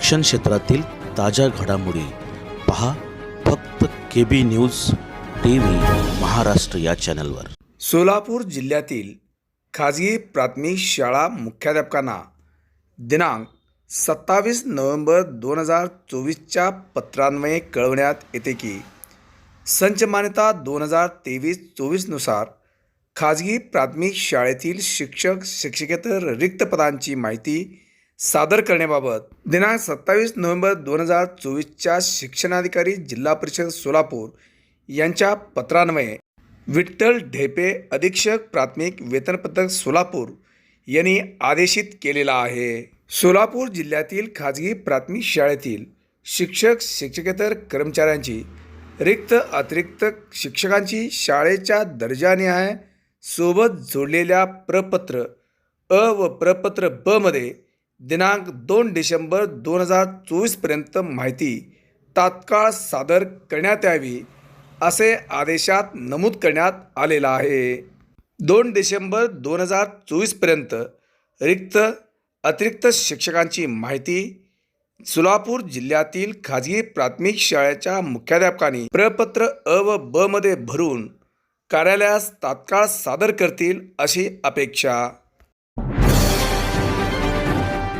शिक्षण क्षेत्रातील ताज्या घडामोडी पहा फक्त K B news T V Maharashtra या चॅनलवर. सोलापूर जिल्ह्यातील खाजगी प्राथमिक शाळा मुख्याध्यापकांना दिनांक सत्तावीस नोव्हेंबर दोन हजार चोवीसच्या पत्रान्वये कळवण्यात येते की संच मान्यता दोन हजार तेवीस चोवीसनुसार खाजगी प्राथमिक शाळेतील शिक्षक शिक्षकेतर रिक्त पदांची माहिती सादर करण्याबाबत दिनांक सत्तावीस नोव्हेंबर दोन हजार चोवीसच्या शिक्षणाधिकारी जिल्हा परिषद सोलापूर यांच्या पत्रान्वये विठ्ठल ढेपे अधीक्षक प्राथमिक वेतनपत्रक सोलापूर यांनी आदेशित केलेला आहे. सोलापूर जिल्ह्यातील खाजगी प्राथमिक शाळेतील शिक्षक शिक्षकेतर कर्मचाऱ्यांची रिक्त अतिरिक्त शिक्षकांची शाळेच्या दर्जानिहाय सोबत जोडलेल्या प्रपत्र अ व प्रपत्र ब मध्ये दिनांक दोन डिसेंबर दोन हजार चोवीसपर्यंत माहिती तात्काळ सादर करण्यात यावी असे आदेशात नमूद करण्यात आलेलं आहे. दोन डिसेंबर दोन हजार चोवीसपर्यंत रिक्त अतिरिक्त शिक्षकांची माहिती सोलापूर जिल्ह्यातील खाजगी प्राथमिक शाळेच्या मुख्याध्यापकांनी प्रपत्र अ व ब मध्ये भरून कार्यालयास तात्काळ सादर करतील अशी अपेक्षा.